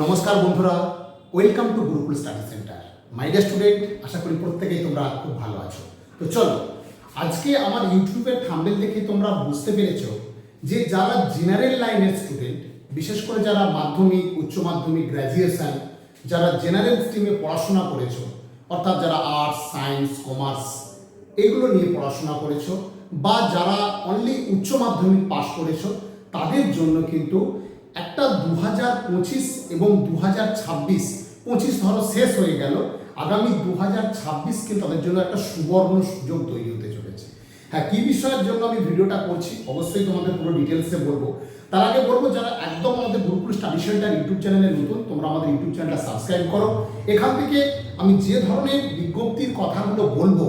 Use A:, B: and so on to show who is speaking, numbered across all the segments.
A: নমস্কার বন্ধুরা welcome to Gurukul study centre my dear student আশা করি প্রত্যেকেই তোমরা খুব ভালো আছো। তো চলো, আজকে আমার ইউটিউবের থাম্বেল দেখে তোমরা বুঝতে পেরেছ যে যারা জেনারেল লাইনের স্টুডেন্ট বিশেষ করে যারা মাধ্যমিক, উচ্চ মাধ্যমিক গ্র্যাজুয়েশন যারা জেনারেল স্ট্রিমে পড়াশোনা করেছ, অর্থাৎ যারা আর্টস সায়েন্স কমার্স এগুলো নিয়ে পড়াশোনা করেছ, বা যারা অনলি উচ্চ মাধ্যমিক পাশ করেছ, তাদের জন্য কিন্তু একটা দু হাজার পঁচিশ এবং দু হাজার ছাব্বিশ, পঁচিশ ধরো শেষ হয়ে গেল। আগামী দু হাজার ছাব্বিশকে তাদের জন্য একটা সুবর্ণ সুযোগ তৈরি হতে চলেছে। হ্যাঁ কী বিষয়ের জন্য আমি ভিডিওটা করছি অবশ্যই তোমাদের পুরো ডিটেলসে বলব। তার আগে বলব, যারা একদম আমাদের গুরুকুল স্টাডি সেন্টার ইউটিউব চ্যানেলে নতুন, তোমরা আমাদের ইউটিউব চ্যানেলটা সাবস্ক্রাইব করো। এখান থেকে আমি যে ধরনের বিজ্ঞপ্তির কথাগুলো বলব,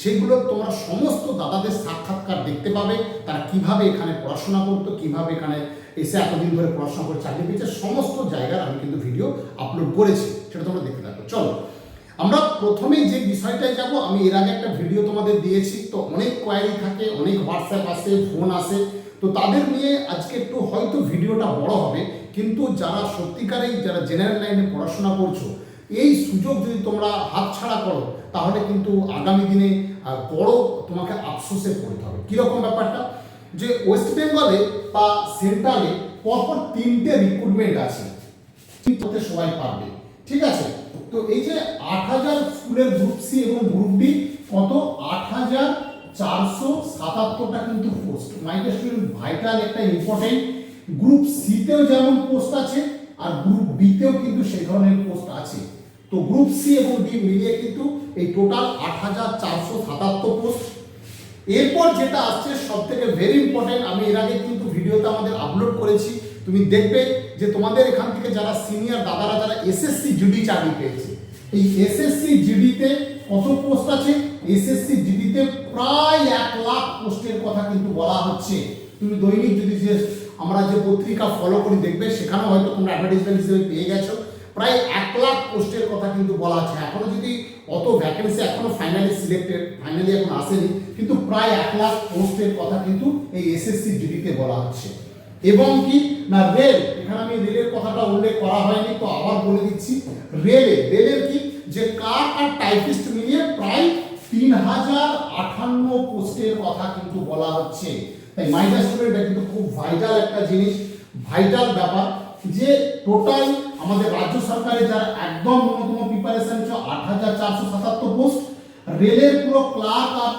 A: সেগুলো তোমরা সমস্ত দাদাদের সাক্ষাৎকার দেখতে পাবে। তারা কীভাবে এখানে পড়াশোনা করতো, কীভাবে এখানে এসে এতদিন ধরে পড়াশোনা করে চাকরি পেয়েছে, সমস্ত জায়গার আমি কিন্তু ভিডিও আপলোড করেছি, সেটা তোমরা দেখতে থাকো। চলো, আমরা প্রথমেই যে বিষয়টায় যাব, আমি এর আগে একটা ভিডিও তোমাদের দিয়েছি, তো অনেক কোয়ারি থাকে, অনেক হোয়াটসঅ্যাপ আসে ফোন আসে, তো তাদের নিয়ে আজকে একটু হয়তো ভিডিওটা বড় হবে, কিন্তু যারা সত্যিকারেই যারা জেনারেল লাইনে পড়াশোনা করছ, এই সুযোগ যদি তোমরা হাতছাড়া করো, তাহলে কিন্তু আগামী দিনে বড় তোমাকে আফসোসে পড়তে হবে। কীরকম ব্যাপারটা? যে ওয়েস্ট বেঙ্গলে বা সেন্ট্রালে পরপর তিনটে রিক্রুটমেন্ট আছে। করতে সবাই পারবে, ঠিক আছে? তো এই যে আট হাজার স্কুলের গ্রুপ সি এবং গ্রুপ ডি কত? আট হাজার চারশো সাতাত্তরটা কিন্তু পোস্ট মাইকে স্টুডেন্ট ভাইটাল একটা ইম্পর্টেন্ট গ্রুপ সিতেও যেমন পোস্ট আছে, আর গ্রুপ বিতেও কিন্তু সেই ধরনের পোস্ট আছে। তো গ্রুপ সি এবং ডি মিলিয়ে কিন্তু এই টোটাল আট হাজার চারশো সাতাত্তর পোস্ট এরপর যেটা আসছে সব থেকে ভেরি ইম্পর্টেন্ট আমি এর আগে কিন্তু ভিডিওতে আমাদের আপলোড করেছি। তুমি দেখবে যে তোমাদের এখান থেকে যারা সিনিয়র দাদারা, যারা এসএসসি জিডি চাকরি পেয়েছে, এই এসএসসি জিডিতে কত পোস্ট আছে? এসএসসি জিডিতে প্রায় এক লাখ পোস্টের কথা কিন্তু বলা হচ্ছে। তুমি দৈনিক যদি যে আমরা যে পত্রিকা ফলো করি, দেখবে সেখানেও হয়তো তোমরা অ্যাডভার্টাইজমেন্ট হিসেবে পেয়ে গেছো। প্রায় এক লাখ পোস্টের কথা কিন্তু বলা আছে এখনও যদি অত ভ্যাকেন্সি এখনও ফাইনালি সিলেক্টেড ফাইনালি এখন আসেনি, কিন্তু প্রায় এক লাখ পোস্টের কথা কিন্তু এই এসএসসি জিডিতে বলা হচ্ছে। এবং কি? না রেল এখানে আমি রেলের কথাটা উল্লেখ করা হয়নি, তো আবার বলে দিচ্ছি। রেলে রেলের কি? যে ক্লার্ক আর টাইপিস্ট মিলিয়ে প্রায় তিন হাজার আটান্ন পোস্টের কথা কিন্তু বলা হচ্ছে। তাই মাইনাস এটা কিন্তু খুব ভাইটাল একটা জিনিস ভাইটাল ব্যাপার যে টোটাল আমাদের রাজ্য সরকারের যারা একদম ন্যূনতম প্রিপারেশন চারশো সাতাত্তর পোস্ট। রেলের পুরো ক্লার্ক আর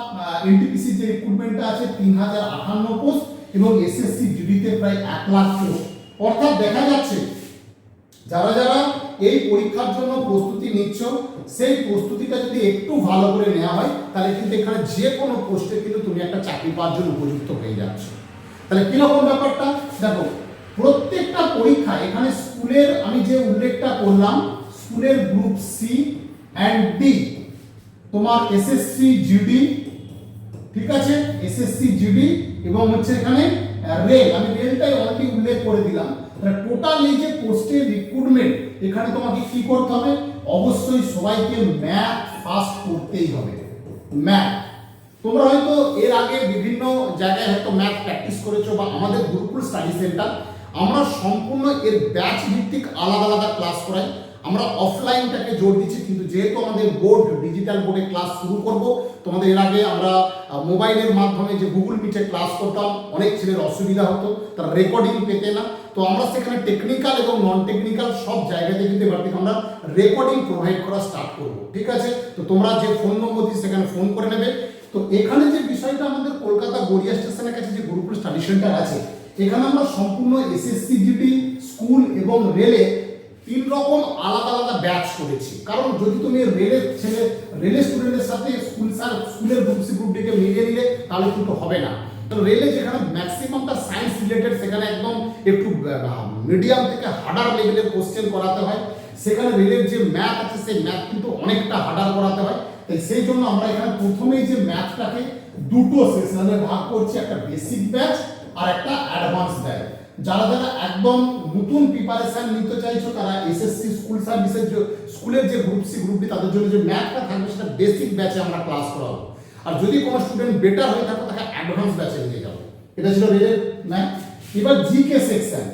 A: এনটিপিসি যে রিক্রুটমেন্টটা আছে, তিন হাজার আটান্ন পোস্ট এবং এসএসসি জিডিতে প্রায় এক লাখ পোস্ট। অর্থাৎ দেখা যাচ্ছে, যারা যারা এই পরীক্ষার জন্য প্রস্তুতি নিচ্ছ, সেই প্রস্তুতিটা যদি একটু ভালো করে নেওয়া হয়, তাহলে কিন্তু এখানে যে কোনো পোস্টে কিন্তু তুমি একটা চাকরি পাওয়ার জন্য উপযুক্ত হয়ে যাচ্ছ। তাহলে কীরকম ব্যাপারটা? দেখো, প্রত্যেকটা পরীক্ষা এখানে স্কুলের, আমি যে উল্লেখটা করলাম, স্কুলের গ্রুপ সি অ্যান্ড ডি তোমার এসএসসি জিডি ঠিক আছে? এসএসসি জিডি এবং হচ্ছে এখানে রেল আমি রেলটাই অলরেডি উল্লেখ করে দিলাম। টোটাল এই যে পোস্টের রিক্রুটমেন্ট এখানে তোমাকে কি করতে হবে? অবশ্যই সবাইকে ম্যাথ পাস করতেই হবে। ম্যাথ তোমরা হয়তো এর আগে বিভিন্ন জায়গায় হয়তো ম্যাথ প্র্যাকটিস করেছ বা আমাদের গুরুকুল স্টাডি সেন্টার আমরা সম্পূর্ণ এর ব্যাচ ভিত্তিক আলাদা আলাদা ক্লাস করাই। আমরা অফলাইনটাকে জোর দিচ্ছি, কিন্তু যেহেতু আমাদের বোর্ড ডিজিটাল বোর্ডে ক্লাস শুরু করব, তোমাদের এর আগে আমরা মোবাইলের মাধ্যমে যে গুগল মিটে ক্লাস করতাম, অনেক ছেলের অসুবিধা হতো, তারা রেকর্ডিং পেতে না। তো আমরা সেখানে টেকনিক্যাল এবং নন টেকনিক্যাল সব জায়গাতে কিন্তু এবার থেকে আমরা রেকর্ডিং প্রোভাইড করা স্টার্ট করব, ঠিক আছে? তো তোমরা যে ফোন নম্বর দিয়ে সেখানে ফোন করে নেবে। তো এখানে যে বিষয়টা আমাদের কলকাতা গড়িয়া স্টেশনের কাছে যে গুরুকুল স্টাডি সেন্টার আছে, এখানে আমরা সম্পূর্ণ এসএসসি জিডি স্কুল এবং রেলে তিন রকম আলাদা আলাদা ব্যাচ করেছি। কারণ যদি তুমি রেলের ছেলে রেলের স্টুডেন্টের সাথে স্কুল স্যার স্কুলের গ্রুপ গ্রুপ ডিকে মিলিয়ে নিলে, তাহলে কিন্তু হবে না। রেলে যেখানে ম্যাক্সিমামটা সায়েন্স রিলেটেড সেখানে একদম একটু মিডিয়াম থেকে হার্ডার লেভেলের কোশ্চেন করাতে হয়। সেখানে রেলের যে ম্যাথ আছে, সেই ম্যাথ কিন্তু অনেকটা হার্ডার করাতে হয়। তাই সেই জন্য আমরা এখানে প্রথমেই যে ম্যাথটাকে দুটো সেশনে ভাগ করছি, একটা বেসিক ব্যাচ আর একটা অ্যাডভান্স ব্যাচ যারা যারা একদম নতুন প্রিপারেশন নিতে চাইছো, তারা এসএসসি স্কুল সার্ভিসের যে স্কুলের যে গ্রুপ সি গ্রুপ গ্রুপটি তাদের জন্য যে ম্যাথটা থাকবে, সেটা বেসিক ব্যাচে আমরা ক্লাস করাবো। আর যদি কোনো স্টুডেন্ট বেটার হয়ে থাকে, তাকে অ্যাডভান্স ব্যাচে নিয়ে যাব। এটা ছিল রেলের ম্যাথ এবার জিকে সেকশন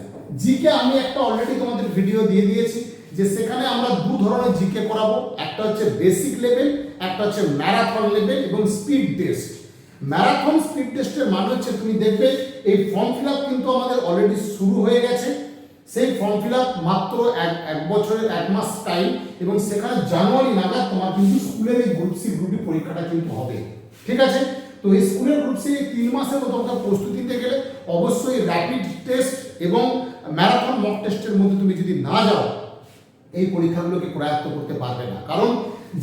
A: জিকে আমি একটা অলরেডি তোমাদের ভিডিও দিয়ে দিয়েছি যে সেখানে আমরা দু ধরনের জিকে করাবো। একটা হচ্ছে বেসিক লেভেল একটা হচ্ছে ম্যারাথন লেভেল এবং স্পিড টেস্ট ম্যারাথন স্পিড টেস্টের মানে হচ্ছে তুমি দেখবে এই ফর্ম ফিল আপ কিন্তু আমাদের অলরেডি শুরু হয়ে গেছে। সেই ফর্ম ফিল আপ মাত্র এক এক বছরের, এক মাস টাইম এবং সেখানে জানুয়ারি নাগাদ তোমার কিন্তু স্কুলের এই গ্রুপ সি গ্রুপ পরীক্ষাটা কিন্তু হবে। ঠিক আছে? তো এই স্কুলের গ্রুপ সি তিন মাসের মতো তোমাকে প্রস্তুতি নিতে গেলে অবশ্যই র্যাপিড টেস্ট এবং ম্যারাথন মক টেস্টের মধ্যে তুমি যদি না যাও, এই পরীক্ষাগুলোকে করায়ত্ত করতে পারবে না। কারণ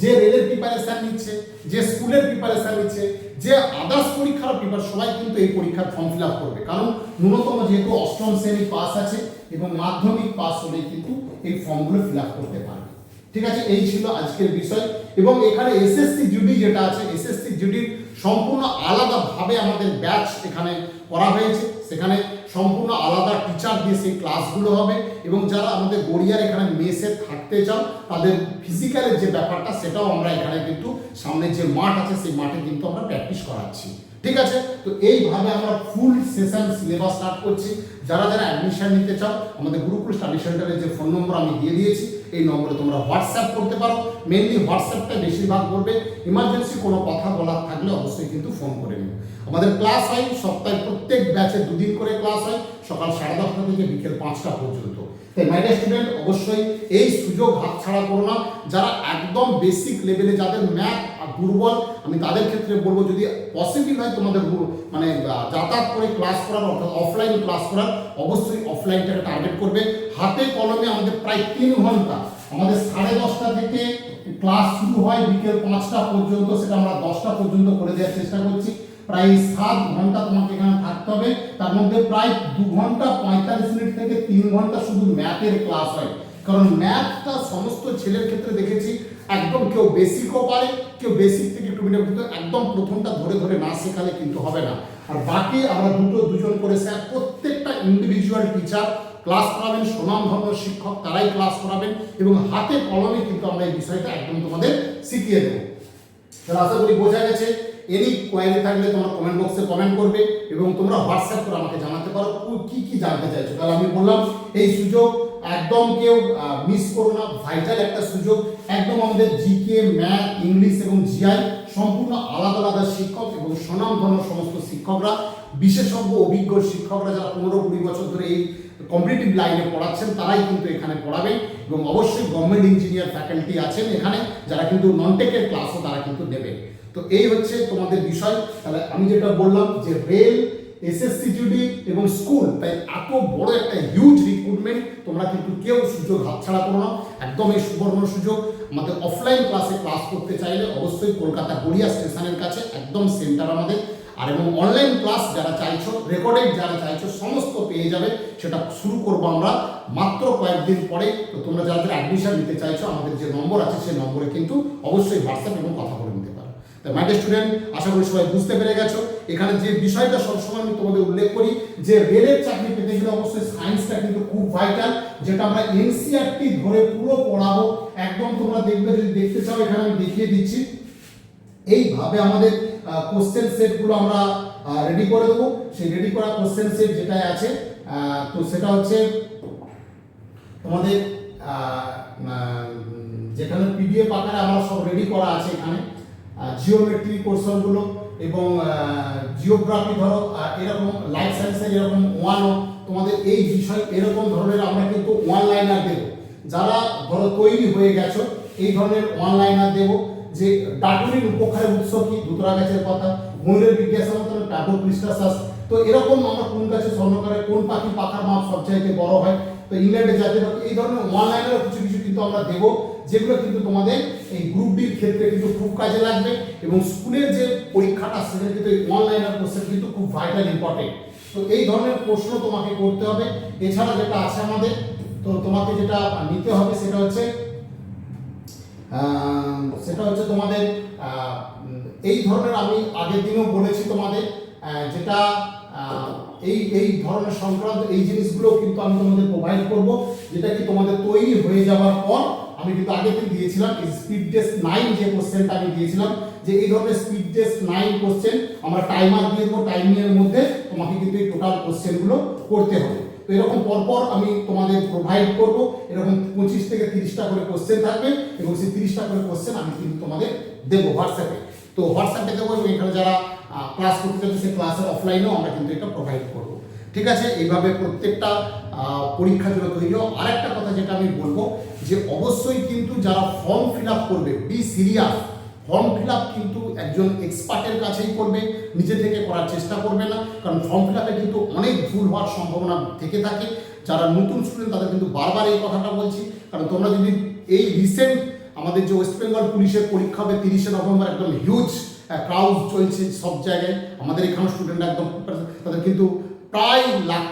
A: যে রেলের প্রিপারেশন নিচ্ছে, যে স্কুলের প্রিপারেশন নিচ্ছে, যে আদার্স পরীক্ষার প্রিপার সবাই কিন্তু এই পরীক্ষার ফর্ম ফিল আপ করবে। কারণ ন্যূনতম যেহেতু অষ্টম শ্রেণি পাস আছে এবং মাধ্যমিক পাস হলেই কিন্তু এই ফর্মগুলো ফিল আপ করতে পারবে। ঠিক আছে? এই ছিল আজকের বিষয়। এবং এখানে এসএসসি জিডি যেটা আছে এসএসসি জিডির সম্পূর্ণ আলাদাভাবে আমাদের ব্যাচ এখানে করা হয়েছে। সেখানে সম্পূর্ণ আলাদা টিচার দিয়ে সেই ক্লাসগুলো হবে এবং যারা আমাদের গড়িয়ার এখানে মেসে থাকতে চান তাদের ফিজিক্যালের যে ব্যাপারটা, সেটাও আমরা এখানে কিন্তু সামনে যে মাঠ আছে, সেই মাঠে কিন্তু আমরা প্র্যাকটিস করাচ্ছি। ঠিক আছে? তো এইভাবে আমরা ফুল সেশন সিলেবাস স্টার্ট করছি। যারা যারা অ্যাডমিশন নিতে চাও, আমাদের গুরুকুল স্টাডি সেন্টারের যে ফোন নম্বর আমি দিয়ে দিয়েছি এই নম্বরে তোমরা হোয়াটসঅ্যাপ করতে পারো। মেনলি হোয়াটসঅ্যাপটা বেশিরভাগ করবে। ইমার্জেন্সি কোনো কথা বলার থাকলে অবশ্যই কিন্তু ফোন করে নিও। আমাদের ক্লাস হয়, সপ্তাহে প্রত্যেক ব্যাচে দুদিন করে ক্লাস হয়, সকাল সাড়ে দশটা থেকে বিকেল পাঁচটা পর্যন্ত। তাই মাই স্টুডেন্ট অবশ্যই এই সুযোগ হাতছাড়া করো না। যারা একদম বেসিক লেভেলে যাদের ম্যাথ দুর্বল, আমি তাদের ক্ষেত্রে বলব যদি পসিবল হয় তোমাদের মানে যাতায়াত করে ক্লাস করার অর্থাৎ অফলাইন ক্লাস করার, অবশ্যই অফলাইনটাকে টার্গেট করবে। হাতে কলমে আমাদের প্রায় তিন ঘণ্টা, আমাদের সাড়ে দশটা থেকে ক্লাস শুরু হয় বিকেল পাঁচটা পর্যন্ত, সেটা আমরা দশটা পর্যন্ত করে দেওয়ার চেষ্টা করছি। প্রায় সাত ঘণ্টা তোমাকে এখানে থাকতে হবে। তার মধ্যে প্রায় দু ঘণ্টা পঁয়তাল্লিশ মিনিট থেকে তিন ঘণ্টা শুধু ম্যাথের ক্লাস হয়। কারণ ম্যাথটা সমস্ত ছেলের ক্ষেত্রে দেখেছি, একদম কেউ বেসিকও পারে, কেউ বেসিক থেকে একটু মিডিয়াম কিন্তু একদম প্রথমটা ধরে ধরে না শেখালে কিন্তু হবে না। আর বাকি আমরা দুটো দুজন করে স্যার প্রত্যেকটা ইন্ডিভিজুয়াল টিচার ক্লাস করাবেন সুনামধন্য শিক্ষক তারাই ক্লাস করাবেন এবং হাতে কলমে কিন্তু আমরা এই বিষয়টা একদম তোমাদের শিখিয়ে দেবো। তাহলে আশা করি বোঝা গেছে। এনি কোয়ারি থাকলে তোমরা কমেন্ট বক্সে কমেন্ট করবে এবং তোমরা হোয়াটসঅ্যাপ করে আমাকে জানাতে পারো। কি কি জানতে চাইছো? তাহলে আমি বললাম, এই সুযোগ একদম কেউ মিস করো না। ভাইটাল একটা সুযোগ। একদম আমাদের জিকে ম্যাথ ইংলিশ এবং জিআই সম্পূর্ণ আলাদা আলাদা শিক্ষক এবং স্বনামধন্য সমস্ত শিক্ষকরা, বিশেষজ্ঞ, অভিজ্ঞ শিক্ষকরা যারা পনেরো কুড়ি বছর ধরে এই কম্পিটিটিভ লাইনে পড়াচ্ছেন, তারাই কিন্তু এখানে পড়াবেন এবং অবশ্যই গভর্নমেন্ট ইঞ্জিনিয়ার ফ্যাকাল্টি আছেন এখানে, যারা কিন্তু নন টেকের ক্লাসও তারা কিন্তু দেবেন। তো এই হচ্ছে তোমাদের বিষয়। তাহলে আমি যেটা বললাম যে রেল এসএসসি জিডি এবং স্কুল, তাই এত বড় একটা হিউজ রিক্রুটমেন্ট তোমরা কিন্তু কেউ সুযোগ হাতছাড়া করো না। একদম এই সুবর্ণ সুযোগ। আমাদের অফলাইন ক্লাসে ক্লাস করতে চাইলে অবশ্যই কলকাতা গড়িয়া স্টেশনের কাছে, একদম সেন্টার আমাদের। আর এবং অনলাইন ক্লাস যারা চাইছো রেকর্ডেড যারা চাইছো, সমস্ত পেয়ে যাবে। সেটা শুরু করব আমরা মাত্র কয়েকদিন পরে। তো তোমরা যারা যারা অ্যাডমিশন নিতে চাইছো, আমাদের যে নম্বর আছে সেই নম্বরে কিন্তু অবশ্যই হোয়াটসঅ্যাপ এবং কথা বলে নিতে পারো তাই মাই স্টুডেন্ট আশা করি সবাই বুঝতে পেরে গেছো। এখানে যে বিষয়টা সবসময় আমি তোমাদের উল্লেখ করি, যে রেলের চাকরি পেতে গেলে অবশ্যই সায়েন্সটা কিন্তু খুব ভাইটাল যেটা আমরা এনসিআরটি ধরে পুরো পড়াবো। একদম তোমরা দেখবে, যদি দেখতে চাও, এখানে আমি দেখিয়ে দিচ্ছি। এইভাবে আমাদের কোশ্চেন সেটগুলো আমরা রেডি করে দেবো। সেই রেডি করা কোশ্চেন সেট যেটাই আছে তো সেটা হচ্ছে তোমাদের যেখানে পিডিএফ আকারে আমার সব রেডি করা আছে এখানে। জিওমেট্রি কোশ্চেনগুলো এবং জিওগ্রাফি ধরো এরকম লাইফ সায়েন্সের এরকম ওয়ানও তোমাদের এই বিষয় এরকম ধরনের আমরা কিন্তু ওয়ান লাইনার দেবো। যারা ধরো তৈরি হয়ে গেছো, এই ধরনের ওয়ান লাইনার দেবো যে ডাটুরির উপকারের উৎস কি দুতরা গাছের কথা ময়ূরের বিজ্ঞাসন টাটু ক্রিস্টাসাস। তো এরকম আমরা কোন গাছে স্বর্ণকারে, কোন পাখি পাখার মাপ সবচাইতে বড় হয়? তো ইংল্যান্ডে পাখি এই ধরনের ওয়ান লাইনের কিছু কিছু কিন্তু আমরা দেবো, যেগুলো কিন্তু তোমাদের এই গ্রুপ ডির ক্ষেত্রে কিন্তু খুব কাজে লাগবে এবং স্কুলের যে পরীক্ষাটা, সেখানে কিন্তু এই ওয়ান লাইনার কোশ্চেন কিন্তু খুব ভাইটাল ইম্পর্টেন্ট তো এই ধরনের প্রশ্ন তোমাকে করতে হবে। এছাড়া যেটা আছে আমাদের, তো তোমাকে যেটা নিতে হবে সেটা হচ্ছে সেটা হচ্ছে তোমাদের এই ধরনের আমি আগের দিনেও বলেছি তোমাদের যেটা এই এই ধরনের সংক্রান্ত এই জিনিসগুলো কিন্তু আমি তোমাদের প্রোভাইড করব, যেটা কি তোমাদের তৈরি হয়ে যাওয়ার পর আমি কিন্তু আগের দিন দিয়েছিলাম স্পিড টেস্ট নাইন যে কোশ্চেনটা আমি দিয়েছিলাম, যে এই ধরনের স্পিড টেস্ট নাইন কোশ্চেন আমরা টাইমার দিয়ে দেবো টাইমিংয়ের মধ্যে তোমাকে কিন্তু এই টোটাল কোশ্চেনগুলো করতে হবে। তো এরকম পরপর আমি তোমাদের প্রোভাইড করব, এরকম পঁচিশ থেকে তিরিশটা করে কোশ্চেন থাকবে এবং সেই তিরিশটা করে কোশ্চেন আমি কিন্তু তোমাদের দেবো হোয়াটসঅ্যাপে তো হোয়াটসঅ্যাপে দেবো এখানে যারা ক্লাস করতে চাচ্ছে সেই ক্লাসের অফলাইনেও আমরা কিন্তু এটা প্রোভাইড করব। ঠিক আছে? এইভাবে প্রত্যেকটা আহ, পরীক্ষার জন্য তৈরি হও আরেকটা কথা যেটা আমি বলব যে অবশ্যই কিন্তু যারা ফর্ম ফিল আপ করবে be serious form fill up কিন্তু একজন এক্সপার্টের কাছেই করবে নিজে থেকে করার চেষ্টা করবে না। কারণ ফর্ম ফিল আপে কিন্তু অনেক ভুল হওয়ার সম্ভাবনা থেকে থাকে। যারা নতুন স্টুডেন্ট তাদের কিন্তু বারবার এই কথাটা বলছি। কারণ তোমরা যদি এই রিসেন্ট আমাদের যে ওয়েস্ট বেঙ্গল পুলিশের পরীক্ষা হবে তিরিশে নভেম্বর একদম হিউজ ক্রাউড চলছে সব জায়গায়। আমাদের এখানে স্টুডেন্ট একদম তাদের কিন্তু প্রায় লাখ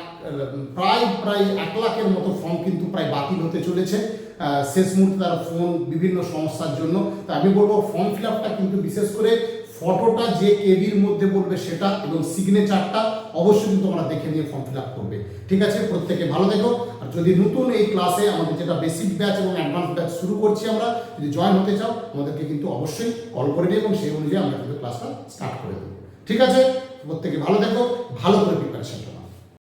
A: প্রায় প্রায় এক লাখের মতো ফর্ম কিন্তু প্রায় বাতিল হতে চলেছে। শেষ মুহূর্তে তারা ফোন বিভিন্ন সমস্যার জন্য। তা আমি বলব ফর্ম ফিল আপটা কিন্তু বিশেষ করে ফটোটা যে কেবির মধ্যে বলবে সেটা এবং সিগনেচারটা অবশ্যই কিন্তু তোমরা দেখে নিয়ে ফর্ম ফিল আপ করবে। ঠিক আছে? প্রত্যেকে ভালো দেখো আর যদি নতুন এই ক্লাসে আমাদের যেটা বেসিক ব্যাচ এবং অ্যাডভান্স ব্যাচ শুরু করছি আমরা, যদি জয়েন হতে চাও, আমাদেরকে কিন্তু অবশ্যই কল করে দিই এবং সেই অনুযায়ী আমরা কিন্তু ক্লাসটা স্টার্ট করে দেবো। ঠিক আছে? প্রত্যেকে ভালো দেখো ভালো করে প্রিপারেশন